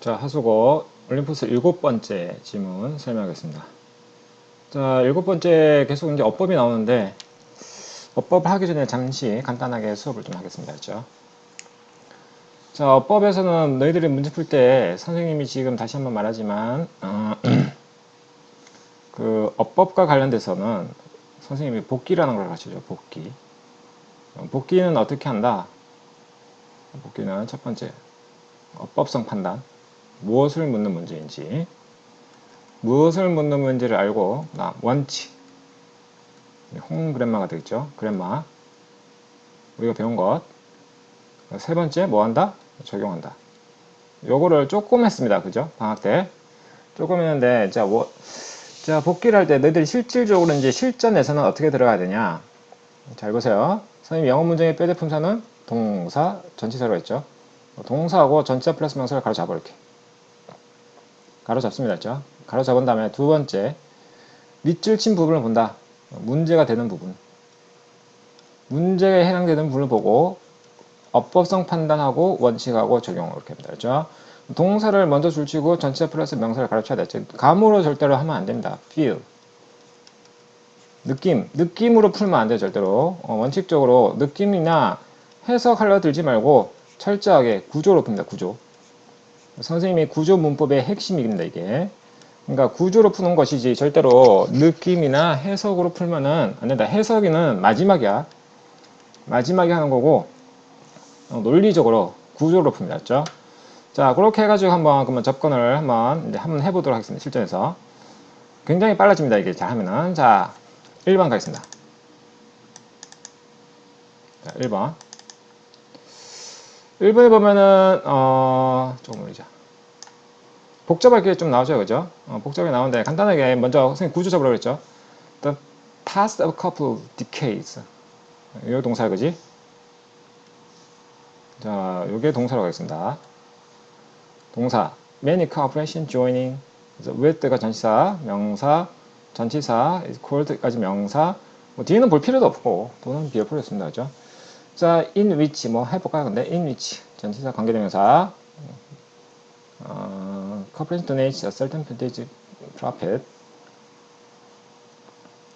자, 하수고 올림푸스 일곱 번째 지문 설명하겠습니다. 자, 일곱 번째 계속 이제 어법이 나오는데 어법 하기 전에 잠시 간단하게 수업을 좀 하겠습니다. 그죠? 자, 어법에서는 너희들이 문제 풀 때 선생님이 지금 다시 한번 말하지만 어, 그 어법과 관련돼서는 선생님이 복기라는 걸 가르쳐줘. 복기. 어, 복기는 어떻게 한다? 복기는 첫 번째 어법성 판단. 무엇을 묻는 문제인지, 무엇을 묻는 문제를 알고, 나 원칙, 홍 그랜마가 되겠죠. 그랜마. 우리가 배운 것. 세 번째, 뭐 한다? 적용한다. 요거를 조금 했습니다. 그죠? 방학 때. 조금 했는데, 자, 뭐, 자, 복귀를 할 때 너희들이 실질적으로 이제 실전에서는 어떻게 들어가야 되냐? 잘 보세요. 선생님 영어 문제의 뼈대품사는 동사, 전치사로 했죠. 동사하고 전치사 플러스 명사를 가로 잡아 이렇게. 가로 잡습니다. 했죠? 가로 잡은 다음에 두 번째, 밑줄 친 부분을 본다. 문제가 되는 부분. 문제에 해당되는 부분을 보고 어법성 판단하고 원칙하고 적용 이렇게 합니다. 그렇죠? 동사를 먼저 줄치고 전치사 플러스 명사를 가르쳐야 되죠. 감으로 절대로 하면 안 됩니다. feel. 느낌. 느낌으로 풀면 안 돼요. 절대로. 어, 원칙적으로 느낌이나 해석하려 들지 말고 철저하게 구조로 풉니다. 구조. 선생님이 구조 문법의 핵심입니다. 이게. 그러니까 구조로 푸는 것이지 절대로 느낌이나 해석으로 풀면은 안 된다. 해석이는 마지막이야. 마지막에 하는 거고 어, 논리적으로 구조로 풉니다. 맞죠? 자, 그렇게 해가지고 한번 그러면 접근을 한번 이제 한번 해보도록 하겠습니다. 실전에서 굉장히 빨라집니다. 이게 잘 하면은 자, 1번 가겠습니다. 자, 1번. 1번에 보면은 어 조금 올리자. 복잡하게 좀 나오죠, 그죠? 어, 복잡하게 나오는데 간단하게 먼저 선생님 구조 잡으라고 그랬죠. The past of couple of decades. 이 동사 그지? 자, 요게 동사로 가겠습니다. 동사 many cooperation joining with가 전치사, 명사, 전치사, is called까지 명사. 뭐 뒤에는 볼 필요도 없고 또는 비할 필요 없습니다, 그죠? 자, in which 뭐 해볼까요? 근데 in which 전치사 관계대명사 어, corporation donates a certain percentage profit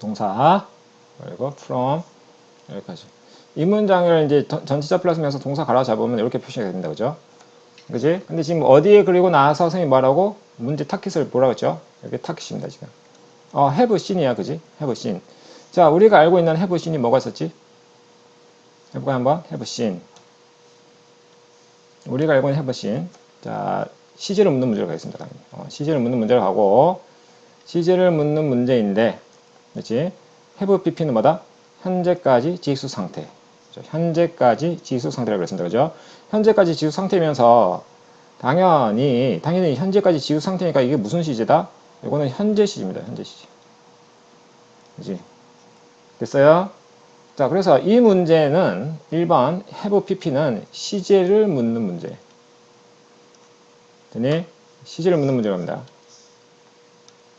동사 그리고 from 여기까지 이 문장을 이제 전- 전치사 플러스 명사 동사 갈아 잡으면 이렇게 표시가 됩니다, 그죠? 그지? 근데 지금 어디에 그리고 나서 선생님 뭐라고? 문제 타깃을 뭐라고 했죠? 여기 타깃입니다, 지금. 어, have seen이야, 그지? have seen. 자, 우리가 알고 있는 have seen이 뭐가 있었지? 해볼까요, 한번? seen. 우리가 알고 있는 seen. 자, 시제를 묻는 문제로 가겠습니다. 어, 시제를 묻는 문제로 가고, 시제를 묻는 문제인데, 그렇지? have pp는 뭐다? 현재까지 지수 상태. 그죠? 현재까지 지수 상태라고 그랬습니다. 그죠? 현재까지 지수 상태면서 당연히 당연히 현재까지 지수 상태니까 이게 무슨 시제다? 이거는 현재 시제입니다. 현재 시제. 그지? 됐어요? 자, 그래서 이 문제는 1번 have pp는 시제를 묻는 문제. 되니? 시제를 묻는 문제로 갑니다.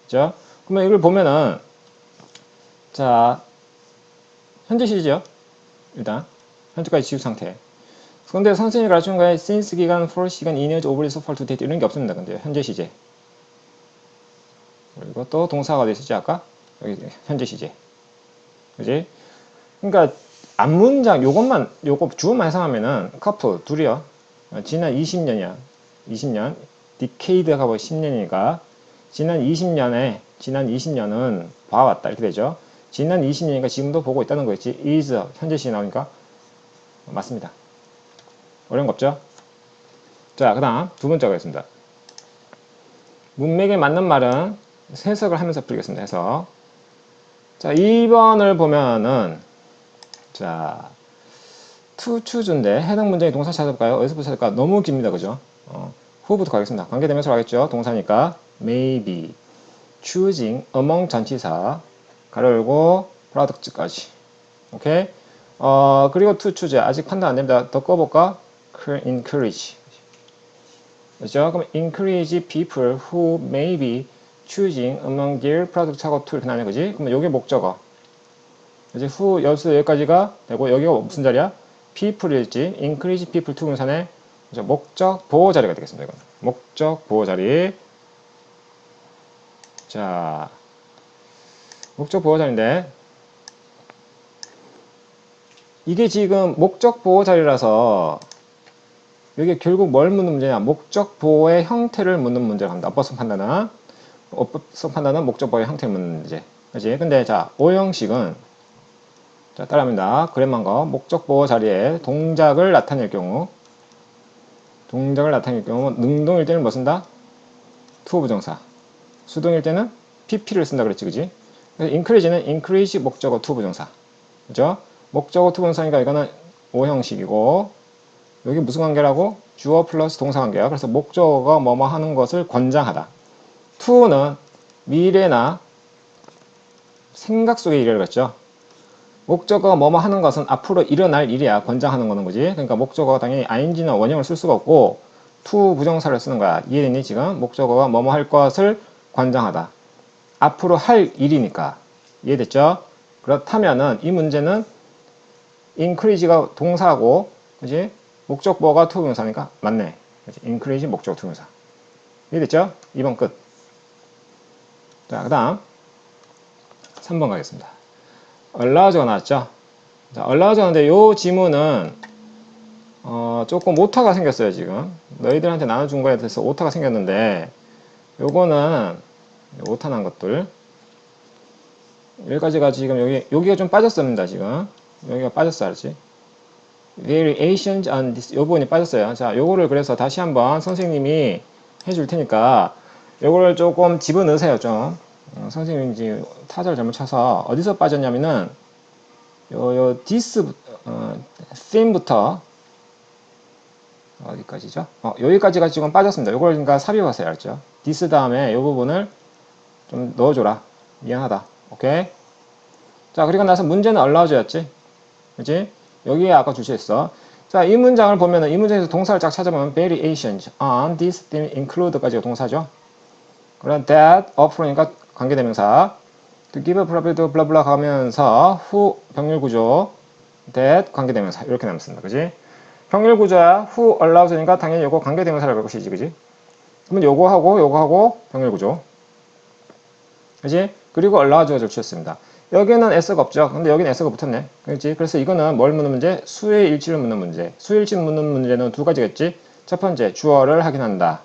그죠? 그러면 이걸 보면은 자, 현재 시제죠. 일단 현재까지 지수 상태. 근데 선생님이 가르치는 거에 since 기간, for 시간, in years, over, so far, to date 이런 게 없습니다. 근데 현재 시제. 그리고 또 동사가 됐었지 아까 여기 현재 시제. 그지? 그러니까 앞문장 요것만 요거 주어만 해석하면은 커플 둘이요. 어, 지난 20년이야. 20년. 디케이드가 뭐 10년이니까 지난 20년에 지난 20년은 봐왔다 이렇게 되죠. 지난 20년이니까 지금도 보고 있다는 거겠지. is 현재 시 나오니까 맞습니다. 어려운 거 없죠? 자, 그 다음 두 번째 가겠습니다. 문맥에 맞는 말은 해석을 하면서 풀겠습니다. 해석. 자, 2번을 보면은 자, to choose인데 해당 문장의 동사 찾아볼까요? 어디서부터 찾을까? 너무 깁니다. 그죠? 어, 후부터 가겠습니다. 관계대명사 가겠죠? 동사니까 maybe choosing among 전치사 가로 열고 product까지 오케이? 어, 그리고 to choose 아직 판단 안 됩니다. 더 꺼볼까? encourage 그죠? 그럼 encourage people who may be choosing among their products 하고 to 이렇게 나네 그지? 그러면 요게 목적어 그지? who 여기서 여기까지가 되고 여기가 무슨 자리야? people일지 encourage people to 그죠? 목적 보호 자리가 되겠습니다. 이건 목적 보호 자리. 자, 목적 보호 자리인데 이게 지금 목적 보호 자리라서 이게 결국 뭘 묻는 문제냐? 목적 보호의 형태를 묻는 문제를 합니다. 어법성 판단은 어법성 판단은 목적 보호의 형태를 묻는 문제. 그지? 근데 자, 오형식은 자, 따라합니다. 그래만 거 목적 보호 자리에 동작을 나타낼 경우 동작을 나타낼 경우 능동일 때는 뭐 쓴다? 투 부정사. 수동일 때는 pp를 쓴다 그랬지, 그지? 그래서 increase는 increase 목적어 투 부정사. 그죠? 목적어 투 부정사니까 이거는 오 형식이고 여기 무슨 관계라고? 주어 플러스 동사 관계야. 그래서 목적어가 뭐뭐 하는 것을 권장하다. to는 미래나 생각 속의 일을 그랬죠. 목적어가 뭐뭐 하는 것은 앞으로 일어날 일이야. 권장하는 거는 거지. 그러니까 목적어가 당연히 ing나 원형을 쓸 수가 없고 to 부정사를 쓰는 거야. 이해되니 지금? 목적어가 뭐뭐 할 것을 권장하다. 앞으로 할 일이니까. 이해됐죠? 그렇다면은 이 문제는 increase가 동사고 그지? 목적어가 to 부정사니까 맞네. 그치? increase 목적어 to 부정사. 이해됐죠? 2번 끝. 자, 그 다음 3번 가겠습니다. Allows가 나왔죠. 자, 나왔는데 요 지문은 어, 조금 오타가 생겼어요, 지금. 너희들한테 나눠준 거에 대해서 오타가 생겼는데 요거는 오타 난 것들 여기까지가 지금 여기 여기가 좀 빠졌습니다, 지금. 여기가 빠졌어, 알지? variations on this 요 부분이 빠졌어요. 자, 요거를 그래서 다시 한번 선생님이 해줄 테니까 요거를 조금 집어넣으세요, 좀. 어, 선생님이 이제 타자를 잘못 쳐서 어디서 빠졌냐면은 요, 요 this 어, theme부터 어디까지죠? 어, 여기까지가 지금 빠졌습니다. 요걸 그러니까 삽입하세요, 알죠? this 다음에 요 부분을 좀 넣어줘라. 미안하다. 오케이? 자, 그리고 나서 문제는 allows였지? 그지? 여기에 아까 주시했어. 자, 이 문장을 보면은 이 문장에서 동사를 쫙 찾아보면 variations on this theme include까지가 동사죠. 그런 that, up로니까 관계대명사. to give a blah blah 가면서 who 병렬 구조 that 관계대명사 이렇게 남습니다. 그지? 병렬 구조야 who allows니까 당연히 요거 관계대명사를 갈 것이지. 그지? 그러면 요거 하고 요거 하고 병렬 구조. 그지? 그리고 allows가 주셨습니다. 여기는 s가 없죠. 근데 여기는 s가 붙었네. 그렇지? 그래서 이거는 뭘 묻는 문제? 수의 일치를 묻는 문제. 수의 일치를 묻는 문제는 두 가지겠지. 첫 번째, 주어를 확인한다.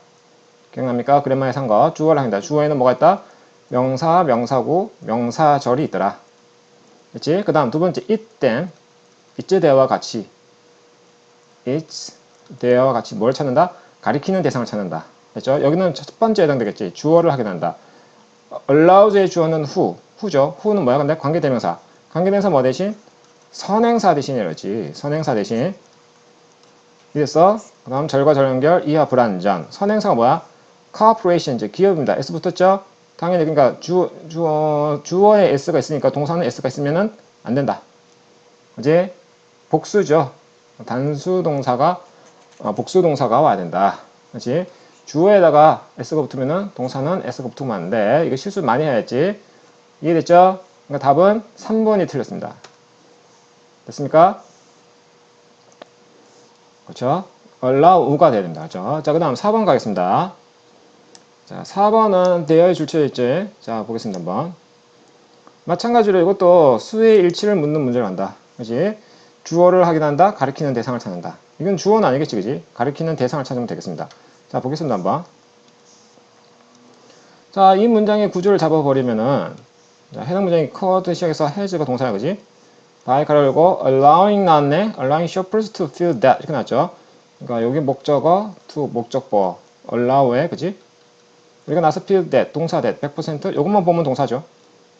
기억납니까? 그래마에 산 거. 주어를 확인한다. 주어에는 뭐가 있다? 명사, 명사구, 명사절이 있더라. 그렇지? 그 다음 두 번째, it then. it's there와 같이. it's there와 같이 뭘 찾는다? 가리키는 대상을 찾는다. 됐죠? 여기는 첫 번째 해당되겠지. 주어를 확인한다. allows의 주어는 who. who죠. who는 뭐야? 근데 관계대명사. 관계대명사 뭐 대신? 선행사 대신이라지. 선행사 대신. 이랬어. 그 다음 절과 절 연결, 이하 불완전. 선행사가 뭐야? corporation, 이제 기업입니다. S 붙었죠? 당연히 그러니까 주, 주어, 주어에 S가 있으니까 동사는 S가 있으면은 안 된다. 이제 복수죠. 단수 동사가, 어, 복수 동사가 와야 된다. 그렇지? 주어에다가 S가 붙으면은 동사는 S가 붙으면 안 돼. 이거 실수 많이 해야지. 이해됐죠? 그러니까 답은 3번이 틀렸습니다. 됐습니까? 그렇죠? allow가 돼야 됩니다. 그렇죠? 자, 그 다음 4번 가겠습니다. 자, 4번은 대여의 줄처있지 자, 보겠습니다. 한번. 마찬가지로 이것도 수의 일치를 묻는 문제를 한다. 그지? 주어를 확인한다. 가리키는 대상을 찾는다. 이건 주어는 아니겠지, 그지? 가리키는 대상을 찾으면 되겠습니다. 자, 보겠습니다. 한번. 자, 이 문장의 구조를 잡아버리면은, 자, 해당 문장이 covered 시작해서 has가 동사야, 그지? by 가로 열고 allowing 나왔네. allowing shoppers to feel that 이렇게 나왔죠. 그러니까 여기 목적어 to 목적보 allow에 그지? 나서 feel that 동사 that 100% 요것만 보면 동사죠.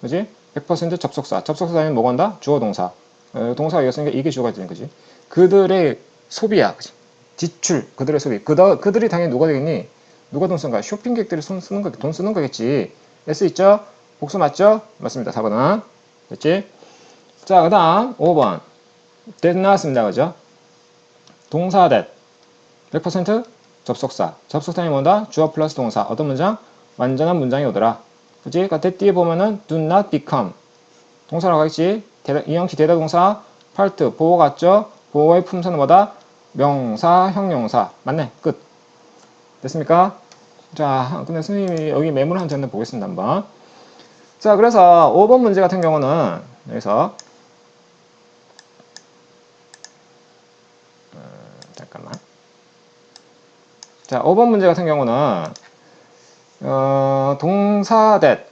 그지? 100% 접속사. 접속사 다음에 뭐가 온다? 주어 동사. 어, 동사가 이었으니까 이게 주어가 되는 거지. 그들의 소비야. 그지? 지출. 그들의 소비. 그다, 그들이 당연히 누가 되겠니? 누가 돈 쓴가? 쇼핑객들이 손 쓰는 거, 돈 쓰는 거겠지. S 있죠? 복수 맞죠? 맞습니다. 4번은. 됐지? 자, 그 다음 5번. that 나왔습니다. 그죠? 동사 that. 100% 접속사. 접속사이 뭐다? 주어 플러스 동사. 어떤 문장? 완전한 문장이 오더라. 그치? 그러니까 that 뒤에 보면은 do not become. 동사라고 하겠지? 대다, 이형식 대다 동사. part. 보호 같죠? 보호의 품사는 뭐다? 명사, 형용사. 맞네. 끝. 됐습니까? 자, 근데 선생님이 여기 메모를 한 장면 보겠습니다. 한번. 자, 그래서 5번 문제 같은 경우는 여기서 음, 잠깐만. 자, 5번 문제 같은 경우는 어, 동사 that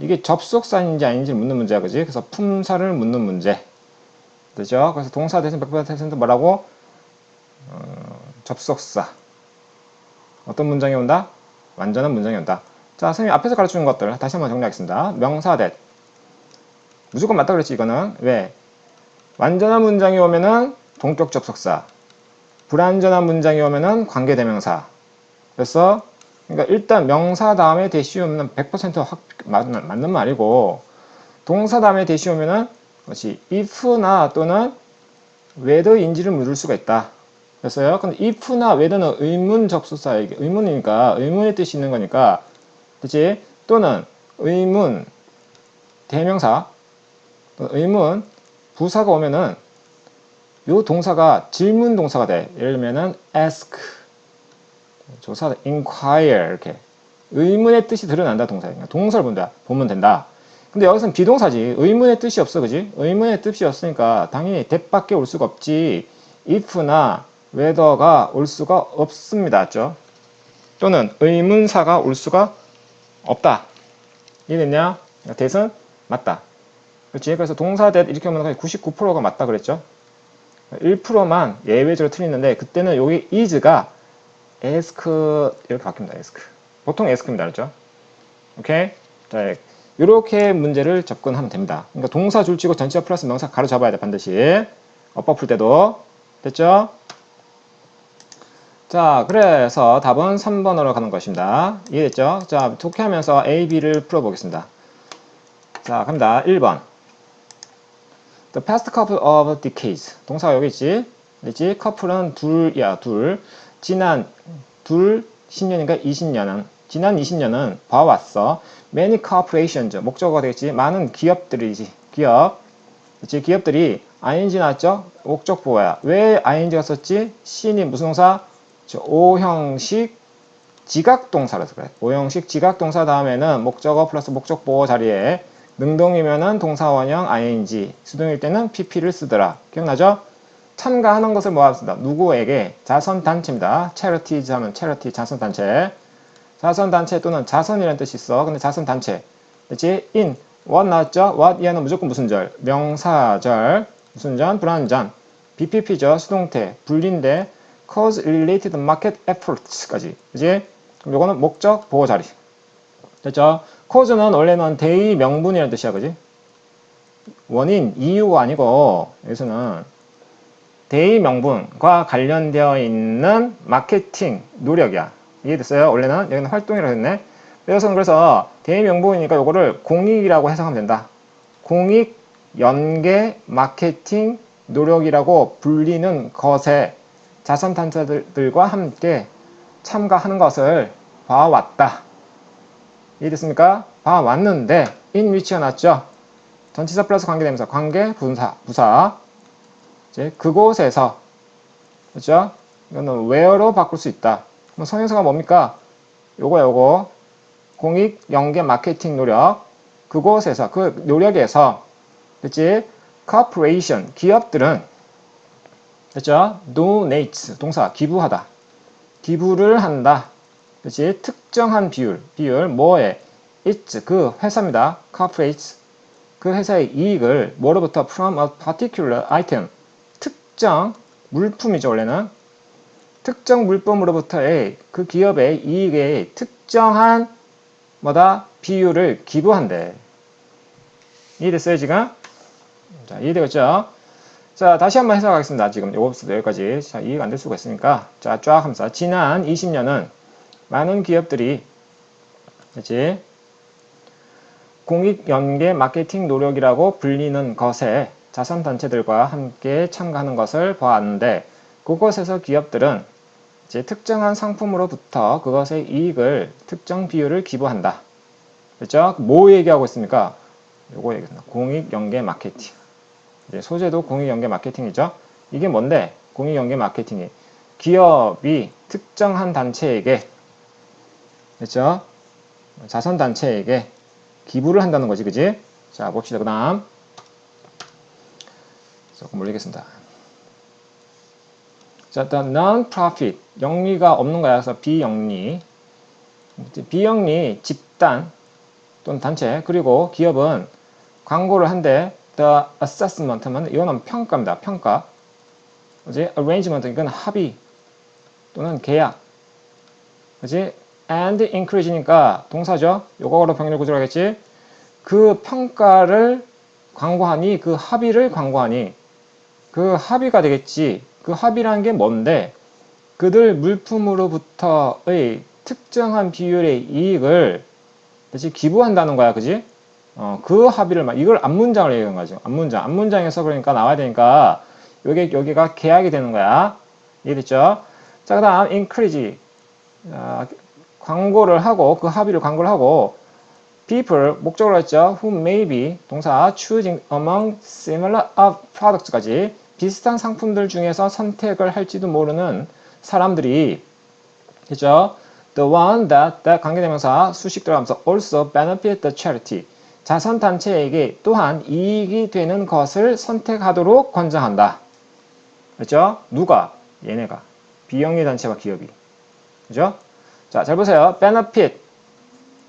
이게 접속사인지 아닌지 묻는 문제야, 그지? 그래서 품사를 묻는 문제. 되죠? 그래서 동사 대신 100% 뭐라고? 어, 접속사. 어떤 문장이 온다? 완전한 문장이 온다. 자, 선생님 앞에서 가르치는 것들 다시 한번 정리하겠습니다. 명사 that. 무조건 맞다 그랬지, 이거는. 왜? 완전한 문장이 오면은 동격 접속사. 불완전한 문장이 오면은 관계대명사. 그래서 그러니까 일단 명사 다음에 대시 오면은 100%확 맞는, 맞는 말이고 동사 다음에 대시 오면은 그것이 if나 또는 whether인지를 물을 수가 있다. 그래서요. 근데 if나 whether는 의문 접속사에게 의문이니까 의문의 뜻이 있는 거니까 그치? 또는 의문 대명사 의문 부사가 오면은 요 동사가 질문 동사가 돼. 예를 들면은 ask. 조사 inquire 이렇게. 의문의 뜻이 드러난다 동사 그러니까 동사를 본다 보면 된다. 근데 여기서는 비동사지. 의문의 뜻이 없어 그지? 의문의 뜻이 없으니까 당연히 that밖에 올 수가 없지. if나 whether가 올 수가 없습니다 맞죠? 또는 의문사가 올 수가 없다. 이해됐냐? that은 맞다. 그렇지? 그래서 동사 that 이렇게 하면 거의 99%가 맞다 그랬죠 1%만 예외적으로 틀리는데 그때는 여기 is가 ask 이렇게 바뀝니다. ask. 보통 ask입니다. 그렇죠? 오케이? 자, 이렇게 문제를 접근하면 됩니다. 그러니까 동사 줄치고 전치사 플러스 명사 가로 잡아야 돼 반드시. 어법 풀 때도 됐죠? 자, 그래서 답은 3번으로 가는 것입니다. 이해됐죠? 자, 좋게 하면서 A, B를 풀어보겠습니다. 자, 갑니다. 1번. The past couple of decades. 동사가 여기 있지? 있지? 커플은 둘이야, 둘. 지난 둘 10년인가 20년은 지난 20년은 봐왔어. Many corporations 목적어가 되겠지. 많은 기업들이지. 기업. 그치? 기업들이 ing 나왔죠? 목적 보호야. 왜 ing가 썼지? 신이 무슨 동사? 저 오형식 지각동사라서 그래. 오형식 지각동사 다음에는 목적어 플러스 목적 보호 자리에 능동이면은 동사 원형 ing, 수동일 때는 pp를 쓰더라. 기억나죠? 참가하는 것을 모았습니다. 누구에게? 자선단체입니다. charities 하면 charity 자선단체. 자선단체 또는 자선이라는 뜻이 있어. 근데 자선단체. 그치? in, what 나왔죠? what 이하는 무조건 무슨 절? 명사절. 무슨 전? 불완전. BPP죠. 수동태. 분리인데 cause related market efforts까지. 그럼 요거는 목적 보호 자리. 됐죠? Cause는 원래는 대의 명분이라는 뜻이야. 그지? 원인, 이유가 아니고 여기서는 대의 명분과 관련되어 있는 마케팅 노력이야. 이해됐어요? 원래는 여기는 활동이라고 했네. 여기서는 그래서 대의 명분이니까 이거를 공익이라고 해석하면 된다. 공익, 연계, 마케팅 노력이라고 불리는 것에 자선 단체들과 함께 참가하는 것을 봐왔다. 이해됐습니까? 봐 왔는데 in 위치가 났죠? 전치사 플러스 관계대명사, 관계, 분사, 부사 이제 그곳에서 그렇죠? 이거는 where로 바꿀 수 있다. 그럼 성형사가 뭡니까? 요거 요거 공익 연계 마케팅 노력 그곳에서 그 노력에서 그렇지? corporation 기업들은 그렇죠? donate 동사 기부하다. 기부를 한다. 그렇지? 특정한 비율 비율 뭐에 it's 그 회사입니다. corporate 그 회사의 이익을 뭐로부터 from a particular item 특정 물품이죠 원래는 특정 물품으로부터의 그 기업의 이익의 특정한 뭐다 비율을 기부한대 이해됐어요 지금? 자 이해되겠죠? 자 다시 한번 해석하겠습니다 지금 요거부터 여기까지 자 이해가 안 될 수가 있으니까 자 쫙 하면서 지난 20년은 많은 기업들이 그렇지 공익 연계 마케팅 노력이라고 불리는 것에 자선단체들과 함께 참가하는 것을 보았는데 그곳에서 기업들은 이제 특정한 상품으로부터 그것의 이익을 특정 비율을 기부한다. 그렇죠? 뭐 얘기하고 있습니까? 요거 얘기합니다. 공익 연계 마케팅. 이제 소재도 공익 연계 마케팅이죠. 이게 뭔데? 공익연계 마케팅이 기업이 특정한 단체에게 그렇죠? 자선단체에게 기부를 한다는 거지, 그지? 자, 봅시다. 그 다음. 조금 올리겠습니다. 자, the non-profit. 영리가 없는 거야. 그래서 비영리. 비영리 집단 또는 단체. 그리고 기업은 광고를 한데 the assessment는 이거는 평가입니다. 평가. 그지? arrangement 이건 합의 또는 계약. 그지? And encourage니까 동사죠. 요거로 병렬 구조를 하겠지. 그 평가를 광고하니 그 합의를 광고하니 그 합의가 되겠지. 그 합의라는 게 뭔데? 그들 물품으로부터의 특정한 비율의 이익을 다시 기부한다는 거야, 그지? 어, 그 합의를 막 이걸 앞문장을 얘기하는 거죠. 앞문장, 앞문장에서 그러니까 나와야 되니까 여기 여기가 계약이 되는 거야. 이해됐죠? 자, 그다음 encourage 아, 광고를 하고 그 합의를 광고를 하고 people 목적으로 했죠. who may be 동사 choosing among similar products까지 비슷한 상품들 중에서 선택을 할지도 모르는 사람들이 그죠? The one that, that 관계대명사 수식 들어가면서 also benefit the charity 자선 단체에게 또한 이익이 되는 것을 선택하도록 권장한다. 그렇죠? 누가? 얘네가. 비영리 단체와 기업이. 그죠? 자, 잘 보세요. benefit.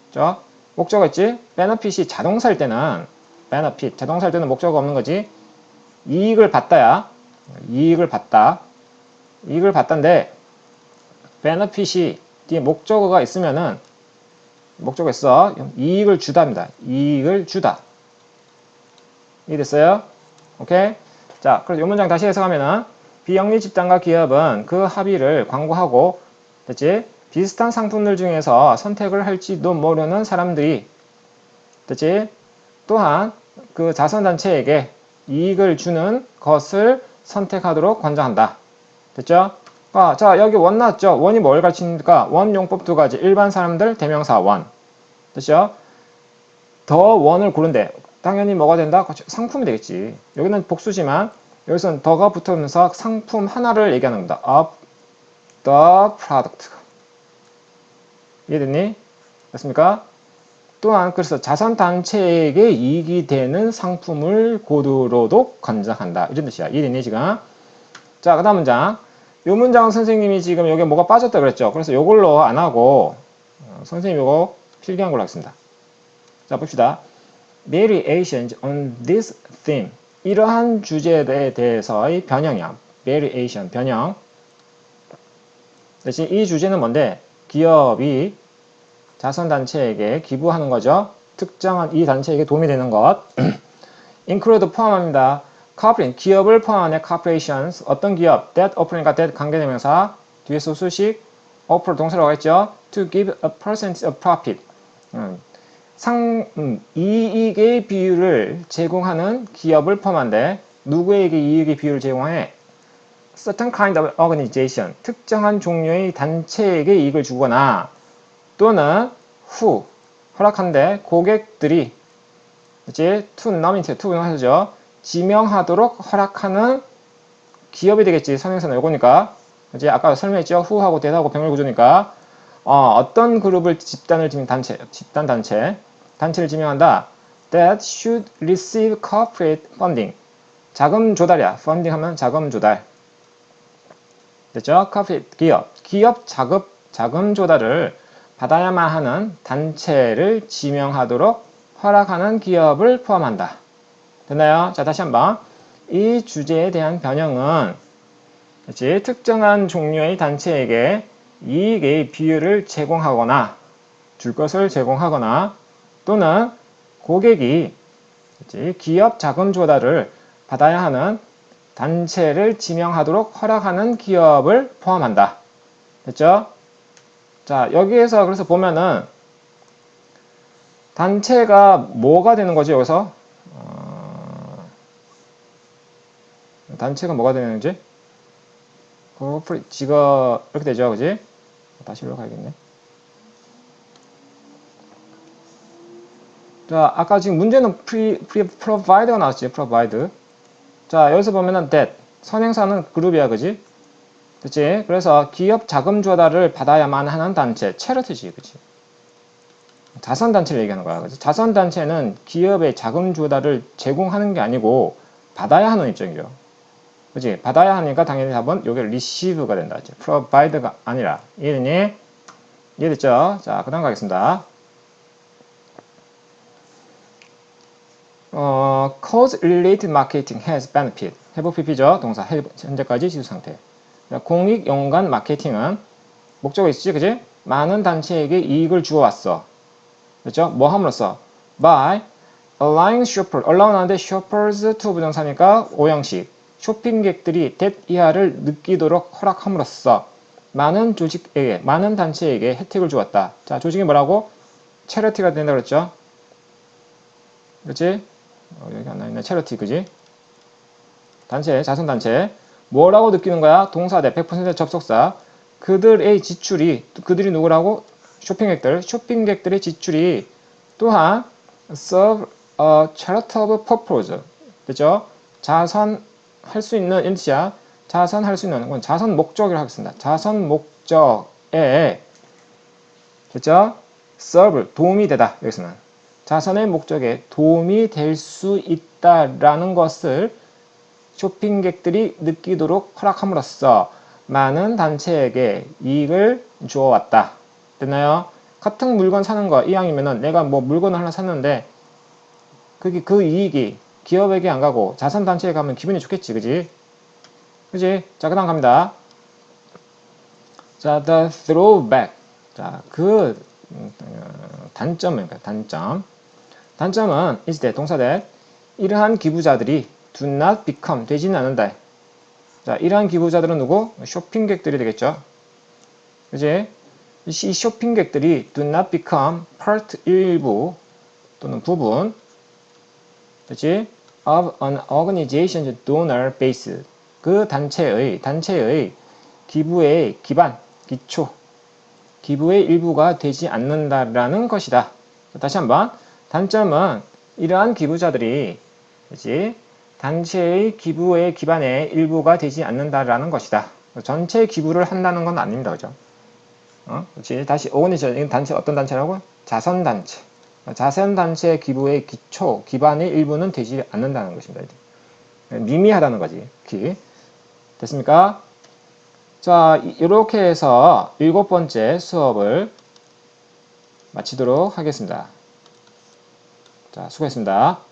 그죠? 목적어 있지? benefit이 자동사일 때는 benefit. 자동사일 때는 목적어가 없는 거지. 이익을 받다야. 이익을 받다. 이익을 받다인데 benefit이 뒤에 목적어가 있으면은 목적어 있어. 이익을 주다입니다. 이익을 주다. 이해됐어요? 오케이? 자, 그래서 이 문장 다시 해석하면은 비영리 집단과 기업은 그 합의를 광고하고 됐지? 비슷한 상품들 중에서 선택을 할지도 모르는 사람들이 됐지? 또한 그 자선단체에게 이익을 주는 것을 선택하도록 권장한다. 됐죠? 아, 자, 여기 원 나왔죠? 원이 뭘 가르치니까 원 용법 두 가지. 일반 사람들, 대명사 원. 됐죠? 더 원을 고른데 당연히 뭐가 된다? 상품이 되겠지. 여기는 복수지만 여기서는 더가 붙으면서 상품 하나를 얘기하는 겁니다. of the product. 이해됐니? 됐습니까? 또한 그래서 자선단체에게 이익이 되는 상품을 고도로도 권장한다. 이런 뜻이야. 이해됐니 지금? 자, 그 다음 문장. 요 문장은 선생님이 지금 여기 뭐가 빠졌다 그랬죠. 그래서 요걸로 안 하고 어, 선생님 요거 필기한 걸로 하겠습니다. 자, 봅시다. Variations on this theme. 이러한 주제에 대해서의 변형이야. Variation, 변형. 대신 이 주제는 뭔데? 기업이 자선단체에게 기부하는 거죠. 특정한 이 단체에게 도움이 되는 것. include 포함합니다. corporate, 기업을 포함하는 corporations, 어떤 기업, that offer니까 that 관계대명사, 뒤에서 수식, offer 동사라고 했죠. to give a percentage of profit. 음, 상, 음, 이익의 비율을 제공하는 기업을 포함한데, 누구에게 이익의 비율을 제공해? Certain kind of organization, 특정한 종류의 단체에게 이익을 주거나, 또는 후, 허락한데 고객들이 그치? to nominate, to 하죠. 지명하도록 허락하는 기업이 되겠지. 선행사는 요거니까. 이제 아까 설명했죠. 후하고 대하고 병렬 구조니까 어, 떤 그룹을 집단을 지명 단체, 집단 단체, 단체를 지명한다. That should receive corporate funding. 자금 조달이야. funding 하면 자금 조달. 됐죠? corporate 기업, 기업 자급 자금 조달을 받아야만 하는 단체를 지명하도록 허락하는 기업을 포함한다. 됐나요? 자, 다시 한번. 이 주제에 대한 변형은 그치? 특정한 종류의 단체에게 이익의 비율을 제공하거나 줄 것을 제공하거나 또는 고객이? 기업 자금 조달을 받아야 하는 단체를 지명하도록 허락하는 기업을 포함한다. 됐죠? 자, 여기에서 그래서 보면은 단체가 뭐가 되는 거지, 여기서? 어, 단체가 뭐가 되는지? 코프리, 지가 이렇게 되죠, 그지? 다시 올라가야겠네. 자, 아까 지금 문제는 pre, pre, provide가 나왔지, provide. 자, 여기서 보면은 that, 선행사는 그룹이야, 그지? 그치? 그래서 기업 자금 조달을 받아야만 하는 단체, 체리티지, 그치? 자선단체를 얘기하는 거야. 그치? 자선단체는 기업의 자금 조달을 제공하는 게 아니고 받아야 하는 입장이죠. 그치? 받아야 하니까 당연히 답은 요게 receive가 된다. 그치? provide가 아니라. 이해됐니? 이해됐죠? 자, 그 다음 가겠습니다. 어, cause related marketing has benefit. have pp죠. 동사 현재까지 지수 상태. 자, 공익 연관 마케팅은 목적이 있지, 그지? 많은 단체에게 이익을 주어왔어. 그렇죠? 뭐 함으로써? by allowing shopper, allow 하는데 shoppers to 부정사니까 오형식. 쇼핑객들이 that 이하를 느끼도록 허락함으로써 많은 조직에게, 많은 단체에게 혜택을 주었다. 자, 조직이 뭐라고? 체리티가 된다 그랬죠? 그렇지? 어, 여기 하나 있네. 체리티, 그지? 단체, 자선단체. 뭐라고 느끼는 거야? 동사대, 100% 접속사. 그들의 지출이, 그들이 누구라고? 쇼핑객들. 쇼핑객들의 지출이 또한 serve a charitable purpose. 그죠? 자선할 수 있는, 뜻이야. 자선할 수 있는, 건 자선 목적이라고 하겠습니다. 자선 목적에, 그죠? serve, 도움이 되다. 여기서는. 자선의 목적에 도움이 될 수 있다라는 것을 쇼핑객들이 느끼도록 허락함으로써 많은 단체에게 이익을 주어왔다. 됐나요? 같은 물건 사는 거 이왕이면은 내가 뭐 물건을 하나 샀는데 그게 그 이익이 기업에게 안 가고 자선단체에 가면 기분이 좋겠지, 그지? 그지? 자, 그 다음 갑니다. 자, the throwback. 자, 그 음, 어, 단점입니다. 단점. 단점은 is that 동사대 이러한 기부자들이 do not become 되지는 않는다. 자, 이러한 기부자들은 누구? 쇼핑객들이 되겠죠. 그지? 이 쇼핑객들이 do not become part 일부 또는 부분 그지? of an organization's donor base 그 단체의 단체의 기부의 기반, 기초 기부의 일부가 되지 않는다라는 것이다. 다시 한번 단점은 이러한 기부자들이 그지? 단체의 기부의 기반의 일부가 되지 않는다라는 것이다. 전체 기부를 한다는 건 아닙니다. 그죠? 어? 그렇지. 다시 오건이죠. 이 단체 어떤 단체라고? 자선단체. 자선단체 기부의 기초, 기반의 일부는 되지 않는다는 것입니다. 미미하다는 거지. 기. 됐습니까? 자, 이렇게 해서 일곱 번째 수업을 마치도록 하겠습니다. 자, 수고했습니다.